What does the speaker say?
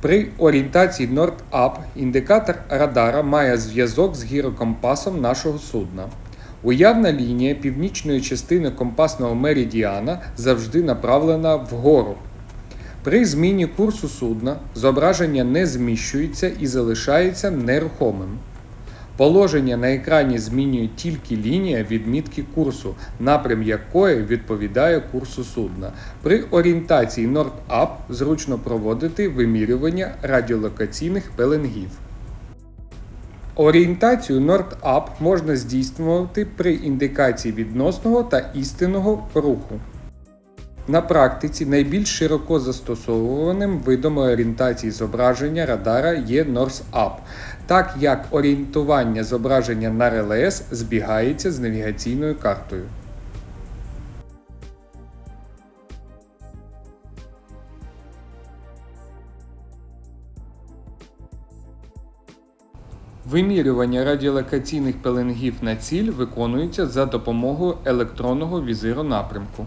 При орієнтації Nord-Up індикатор радара має зв'язок з гірокомпасом нашого судна. Уявна лінія північної частини компасного меридіана завжди направлена вгору. При зміні курсу судна зображення не зміщується і залишається нерухомим. Положення на екрані змінює тільки лінія відмітки курсу, напрям якої відповідає курсу судна. При орієнтації Nord-Up зручно проводити вимірювання радіолокаційних пеленгів. Орієнтацію Nord-Up можна здійснювати при індикації відносного та істинного руху. На практиці найбільш широко застосовуваним видом орієнтації зображення радара є North-Up, так як орієнтування зображення на РЛС збігається з навігаційною картою. Вимірювання радіолокаційних пеленгів на ціль виконується за допомогою електронного візиру напрямку.